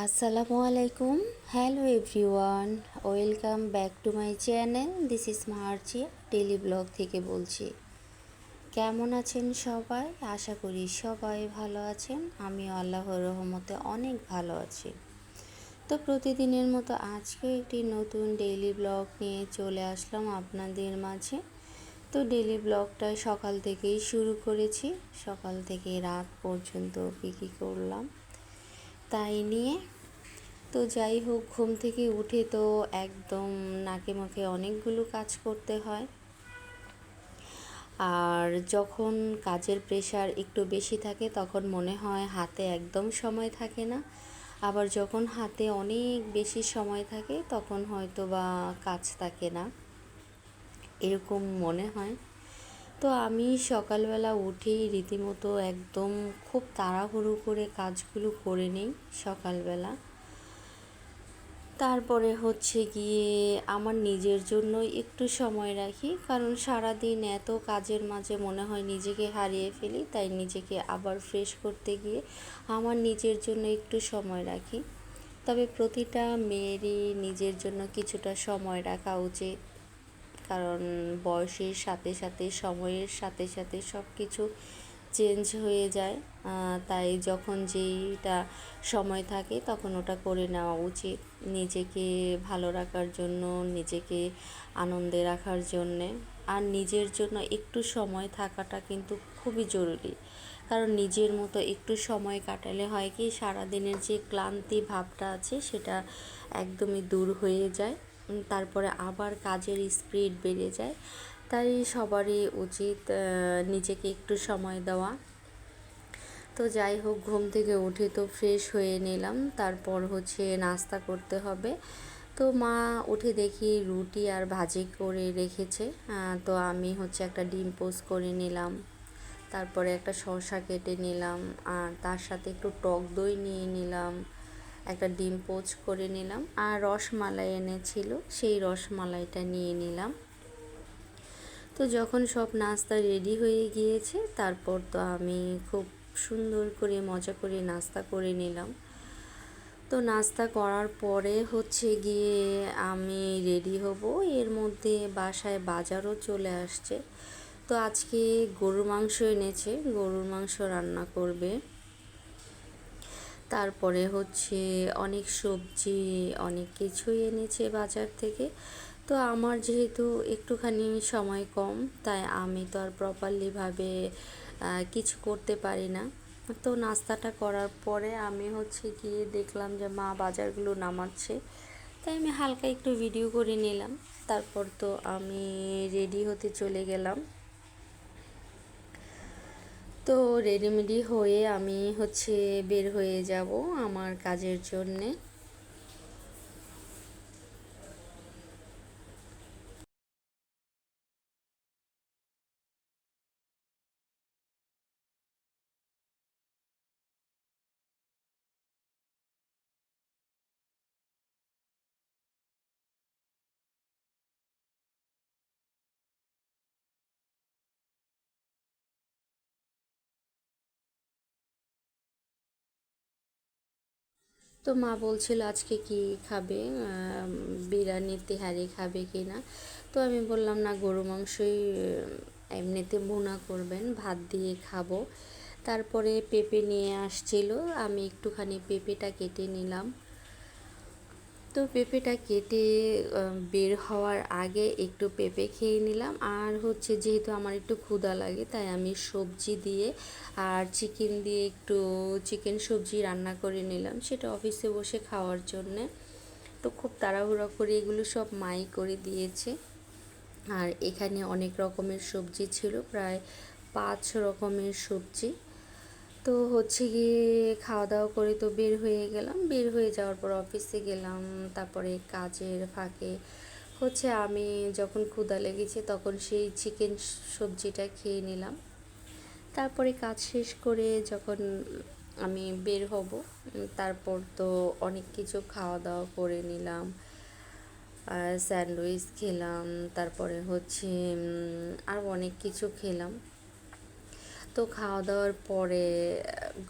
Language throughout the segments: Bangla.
আসসালামু আলাইকুম। Hello everyone welcome back to my channel this is Marchia daily blog থেকে বলছি। কেমন আছেন সবাই? আশা করি সবাই ভালো আছেন। আমি আল্লাহর রহমতে অনেক ভালো আছি। তো প্রতিদিনের মতো আজকে একটি নতুন ডেইলি ব্লগ নিয়ে চলে আসলাম আপনাদের মাঝে। তো ডেলি ব্লগটা সকাল থেকেই শুরু করেছি। সকাল থেকে রাত পর্যন্ত কী কী করলাম? তাই নিয়ে। তো যাই হোক, ঘুম থেকে উঠে তো একদম নাকে মুখে অনেকগুলো কাজ করতে হয়। আর যখন কাজের প্রেশার একটু বেশি থাকে, তখন মনে হয় হাতে একদম সময় থাকে না। আবার যখন হাতে অনেক বেশি সময় থাকে, তখন হয়তো বা কাজ থাকে না। এরকম মনে হয়। তো আমি সকালবেলা উঠেই রীতিমতো একদম খুব তাড়াহুড়ো করে কাজগুলো করে নিই সকালবেলা। তারপরে হচ্ছে গিয়ে আমার নিজের জন্য একটু সময় রাখি, কারণ সারা দিন এত কাজের মাঝে মনে হয় নিজেকে হারিয়ে ফেলি, তাই নিজেকে আবার ফ্রেশ করতে গিয়ে আমার নিজের জন্য একটু সময় রাখি। তবে প্রতিটা মেয়েরই নিজের জন্য কিছুটা সময় রাখা উচিত। কারণ বয়সের সাথে সাথে, সময়ের সাথে সাথে সব কিছু চেঞ্জ হয়ে যায়। তাই যখন যেইটা সময় থাকে তখন ওটা করে নেওয়া উচিত নিজেকে ভালো রাখার জন্য, নিজেকে আনন্দে রাখার জন্যে। আর নিজের জন্য একটু সময় থাকাটা কিন্তু খুবই জরুরি। কারণ নিজের মতো একটু সময় কাটালে হয় কি, সারাদিনের যে ক্লান্তি ভাবটা আছে সেটা একদমই দূর হয়ে যায়। তারপরে আবার কাজের স্পিড বেড়ে যায়। তাই সবারই উচিত নিজেকে একটু সময় দেওয়া। তো যাই হোক, ঘুম থেকে উঠে তো ফ্রেশ হয়ে নিলাম। তারপর হচ্ছে নাস্তা করতে হবে। তো মা উঠে দেখি রুটি আর ভাজি করে রেখেছে। তো আমি হচ্ছে একটা ডিম পোস্ট করে নিলাম। তারপরে একটা শসা কেটে নিলাম। আর তার সাথে একটু টক দই নিয়ে নিলাম। একটা ডিম পোচ করে নিলাম আর রসমালাই এনেছিল, সেই রসমালাইটা নিয়ে নিলাম। তো যখন সব নাস্তা রেডি হয়ে গিয়েছে, তারপর তো আমি খুব সুন্দর করে মজা করে নাস্তা করে নিলাম। তো নাস্তা করার পরে হচ্ছে গিয়ে আমি রেডি হব। এর মধ্যে বাসায় বাজারও চলে আসছে। তো আজকে গরুর মাংস এনেছে, গরুর মাংস রান্না করবে। তারপরে হচ্ছে অনেক সবজি, অনেক কিছুই এনেছে বাজার থেকে। তো আমার যেহেতু একটুখানি সময় কম, তাই আমি তো আর প্রপারলিভাবে কিছু করতে পারি না। তো নাস্তাটা করার পরে আমি হচ্ছে গিয়ে দেখলাম যে মা বাজারগুলো নামাচ্ছে। তাই আমি হালকা একটু ভিডিও করে নিলাম। তারপর তো আমি রেডি হতে চলে গেলাম। তো রেডিমেডি হয়ে আমি হচ্ছে বের হয়ে যাব আমার কাজের জন্যে। তো মা বলছিল আজকে কি খাবে? বিরিয়ানি তেহারি খাবে কি না? তো আমি বললাম, না, গরু মাংসই এমনিতে বোনা করবেন, ভাত দিয়ে খাব। তারপরে পেঁপে নিয়ে আসছিল, আমি একটুখানি পেঁপেটা কেটে নিলাম। তো পেঁপেটা কেটে বের হওয়ার আগে একটু পেঁপে খেয়ে নিলাম। আর হচ্ছে যেহেতু আমার একটু ক্ষুধা লাগে, তাই আমি সবজি দিয়ে আর চিকেন দিয়ে একটু চিকেন সবজি রান্না করে নিলাম সেটা অফিসে বসে খাওয়ার জন্যে। তো খুব তাড়াহুড়ো করে এগুলো সব মাই করে দিয়েছে। আর এখানে অনেক রকমের সবজি ছিল, প্রায় পাঁচ রকমের সবজি। তো হচ্ছে গিয়ে খাওয়া দাওয়া করে তো বের হয়ে গেলাম। বের হয়ে যাওয়ার পর অফিসে গেলাম, তারপরে কাজের ফাঁকে হচ্ছে আমি যখন ক্ষুদা লেগেছে তখন সেই চিকেন সবজিটা খেয়ে নিলাম। তারপরে কাজ শেষ করে যখন আমি বের হব, তারপর তো অনেক কিছু খাওয়া দাওয়া করে নিলাম স্যান্ডউইচ খেলাম, তারপরে হচ্ছে আর অনেক কিছু খেলাম। তো খাওয়া দাওয়ার পরে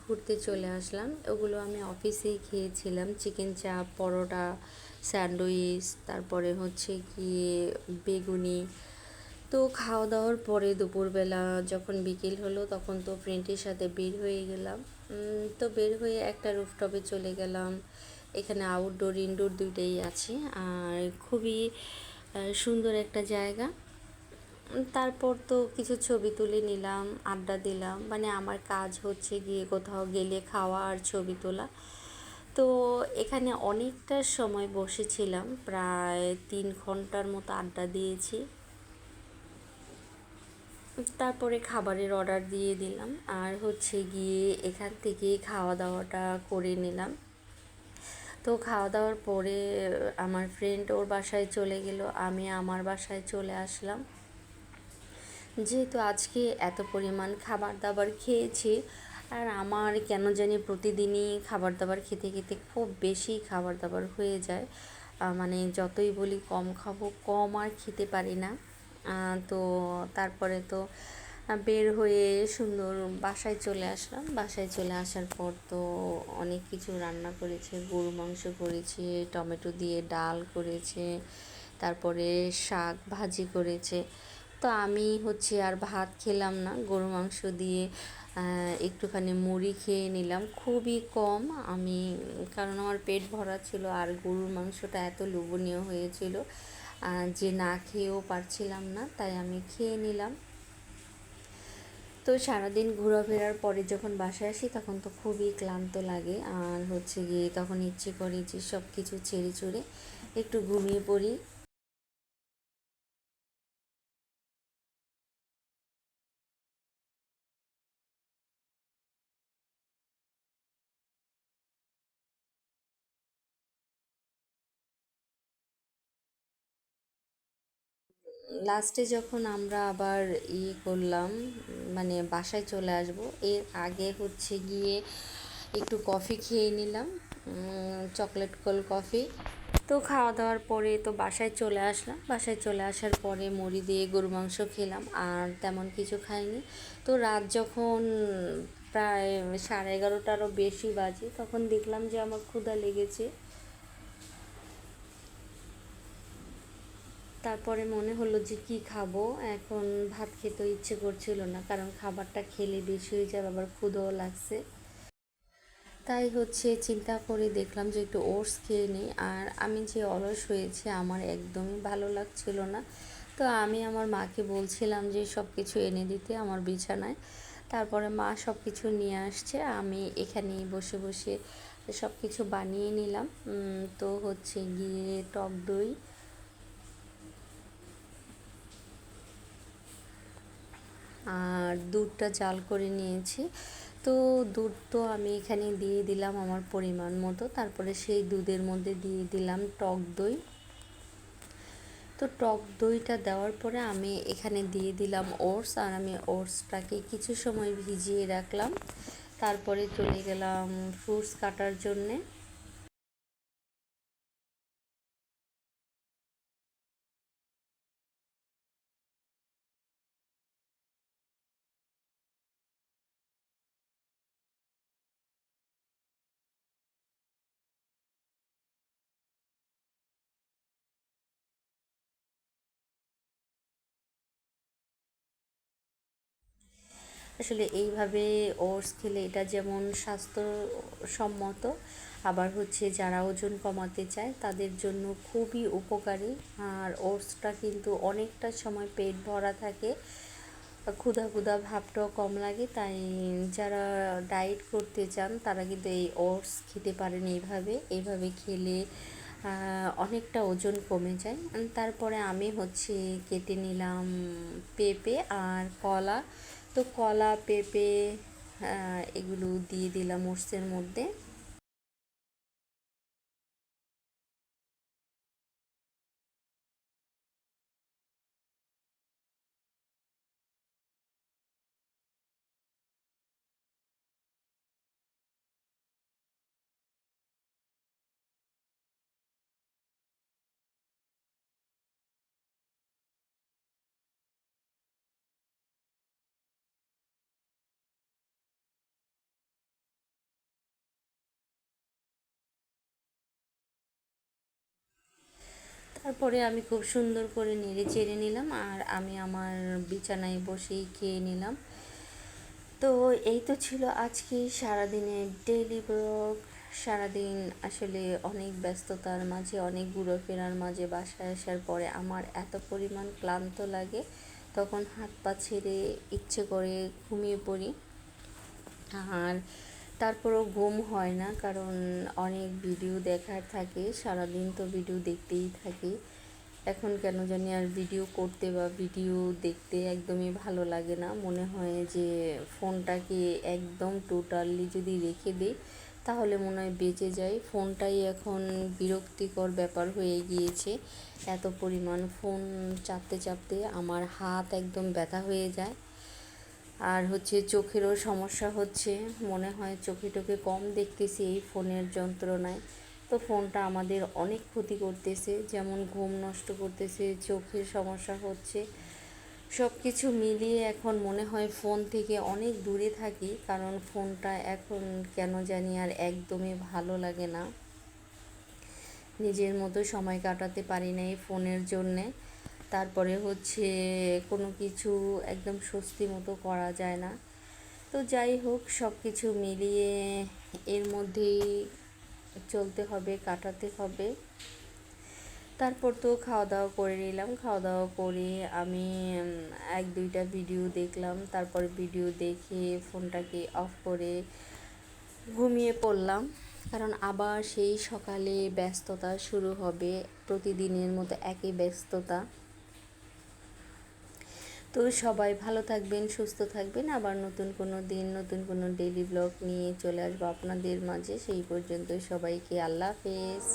ঘুরতে চলে আসলাম। ওগুলো আমি অফিসেই খেয়েছিলাম। চিকেন চাপ, পরোটা, স্যান্ডউইচ, তারপরে হচ্ছে কি বেগুনি। তো খাওয়া দাওয়ার পরে দুপুরবেলা যখন বিকেল হলো, তখন তো ফ্রেন্ডের সাথে বের হয়ে গেলাম। তো বের হয়ে একটা রুফটপে চলে গেলাম। এখানে আউটডোর ইনডোর দুইটাই আছে। আর খুবই সুন্দর একটা জায়গা। তারপর তো কিছু ছবি তুলে নিলাম, আড্ডা দিলাম। মানে আমার কাজ হচ্ছে গিয়ে কোথাও গেলে খাওয়া আর ছবি তোলা। তো এখানে অনেকটা সময় বসেছিলাম, প্রায় তিন ঘণ্টার মতো আড্ডা দিয়েছি। তারপরে খাবারের অর্ডার দিয়ে দিলাম আর হচ্ছে গিয়ে এখান থেকে খাওয়া দাওয়াটা করে নিলাম। তো খাওয়া দাওয়ার পরে আমার ফ্রেন্ড ওর বাসায় চলে গেল, আমি আমার বাসায় চলে আসলাম। যেহেতু আজকে এত পরিমাণ খাবার দাবার খেয়েছি, আর আমার কেন জানি প্রতিদিনই খাবার দাবার খেতে খেতে খুব বেশি খাবার দাবার হয়ে যায়। মানে যতই বলি কম খাব, কম আর খেতে পারি না। তো তারপরে তো বের হয়ে সুন্দর বাসায় চলে আসলাম। বাসায় চলে আসার পর তো অনেক কিছু রান্না করেছে, গরু মাংস করেছে, টমেটো দিয়ে ডাল করেছে, তারপরে শাক ভাজি করেছে। তো আমি হচ্ছে আর ভাত খেলাম না, গরু মাংস দিয়ে একটুখানি মুড়ি খেয়ে নিলাম। খুবই কম, আমি, কারণ আমার পেট ভরা ছিল আর গরুর মাংসটা এত লোভনীয় হয়েছিল যে না খেয়েও পারছিলাম না, তাই আমি খেয়ে নিলাম। তো সারাদিন ঘোরাফেরার পরে যখন বাসায় আসি, তখন তো খুবই ক্লান্ত লাগে, আর হচ্ছে গিয়ে তখন ইচ্ছে করে যে সব কিছু ছেড়ে ছুড়ে একটু ঘুমিয়ে পড়ি। লাস্টে যখন আমরা আবার ইয়ে করলাম মানে বাসায় চলে আসব, এর আগে হচ্ছে গিয়ে একটু কফি খেয়ে নিলাম চকলেট কোল কফি তো খাওয়া দাওয়ার পরে তো বাসায় চলে আসলাম। বাসায় চলে আসার পরে মুড়ি দিয়ে গরু মাংস খেলাম, আর তেমন কিছু খাইনি। তো রাত যখন প্রায় সাড়ে এগারোটারও বেশি বাজে, তখন দেখলাম যে আমার ক্ষুধা লেগেছে। তারপরে মনে হলো যে কি খাব? এখন ভাত খেতে ইচ্ছে করছিল না, কারণ খাবারটা খেলে বেশি হয়ে যাবে, আবার ক্ষুদও লাগছে। তাই হচ্ছে চিন্তা করে দেখলাম যে একটু ওটস খেয়ে নিই, আর আমি যে অলস হয়েছে আমার একদমই ভালো লাগছিল না। তো আমি আমার মাকে বলছিলাম যে সব কিছু এনে দিতে আমার বিছানায়। তারপরে মা সব কিছু নিয়ে আসছে, আমি এখানে বসে বসে সব কিছু বানিয়ে নিলাম। তো হচ্ছে গিয়ে টক দই আর দুধটা জাল করে নিয়েছি। তো দুধ তো আমি এখানে দিয়ে দিলাম আমার পরিমাণ মতো। তারপরে সেই দুধের মধ্যে দিয়ে দিলাম টক দই। তো টক দইটা দেওয়ার পরে আমি এখানে দিয়ে দিলাম ওটস। আর আমি ওটসটাকে কিছু সময় ভিজিয়ে রাখলাম। তারপরে চলে গেলাম ফ্রুটস কাটার জন্যে। আসলে এইভাবে ওটস খেলে এটা যেমন স্বাস্থ্যসম্মত, আবার হচ্ছে যারা ওজন কমাতে চায় তাদের জন্য খুবই উপকারী। আর ওটসটা কিন্তু অনেকটা সময় পেট ভরা থাকে, ক্ষুধা ক্ষুধা ভাবটাও কম লাগে, তাই যারা ডায়েট করতে চান তারা কিন্তু এই ওটস খেতে পারেন এইভাবে। এইভাবে খেলে অনেকটা ওজন কমে যায়। তারপরে আমি হচ্ছে কেটে নিলাম পেঁপে আর কলা। তো কলা পেঁপে এগুলো দিয়ে দিলাম ওটসের মধ্যে। তারপরে আমি খুব সুন্দর করে নেড়ে চেড়ে নিলাম আর আমি আমার বিছানায় বসেই খেয়ে নিলাম। তো এই তো ছিল আজকে সারাদিনের ডেইলি ব্লগ সারাদিন আসলে অনেক ব্যস্ততার মাঝে, অনেক ঘুরোফেরার মাঝে বাসায় আসার পরে আমার এত পরিমাণ ক্লান্ত লাগে, তখন হাত পা ছেড়ে ইচ্ছে করে ঘুমিয়ে পড়ি। আর তারপরও ঘুম হয় না, কারণ অনেক ভিডিও দেখার থাকে, সারাদিন তো ভিডিও দেখতেই থাকি। এখন কেন জানি আর ভিডিও করতে বা ভিডিও দেখতে একদমই ভালো লাগে না। মনে হয় যে ফোনটাকে একদম টোটালি যদি রেখে দিই, তাহলে মনে হয় বেঁচে যায়। ফোনটাই এখন বিরক্তিকর ব্যাপার হয়ে গিয়েছে। এত পরিমাণ ফোন চাপতে চাপতে আমার হাত একদম ব্যথা হয়ে যায়। আর হচ্ছে চোখেরও সমস্যা হচ্ছে। মনে হয় চোখে টোকে কম দেখতেছি এই ফোনের যন্ত্রণায়। তো ফোনটা আমাদের অনেক ক্ষতি করতেছে, যেমন ঘুম নষ্ট করতেছে, চোখের সমস্যা হচ্ছে। সব কিছু মিলিয়ে এখন মনে হয় ফোন থেকে অনেক দূরে থাকি, কারণ ফোনটা এখন কেন জানি আর একদমই ভালো লাগে না। নিজের মতো সময় কাটাতে পারি না এই ফোনের জন্যে। তারপরে হচ্ছে কোনো কিছু একদম স্বস্তি মতো করা যায় না। তো যাই হোক সব কিছু মিলিয়ে এর মধ্যেই চলতে হবে, কাটাতে হবে। তারপর তো খাওয়া দাওয়া করে নিলাম। খাওয়া দাওয়া করে আমি এক দুইটা ভিডিও দেখলাম। তারপর ভিডিও দেখে ফোনটাকে অফ করে ঘুমিয়ে পড়লাম। কারণ আবার সেই সকালে ব্যস্ততা শুরু হবে। প্রতিদিনের মতো একই ব্যস্ততা। তো সবাই ভালো থাকবেন, সুস্থ থাকবেন। আবার নতুন কোনো দিন, নতুন কোনো ডেইলি ব্লগ নিয়ে চলে আসব আপনাদের মাঝে। সেই পর্যন্ত সবাইকে আল্লাহ হাফেজ।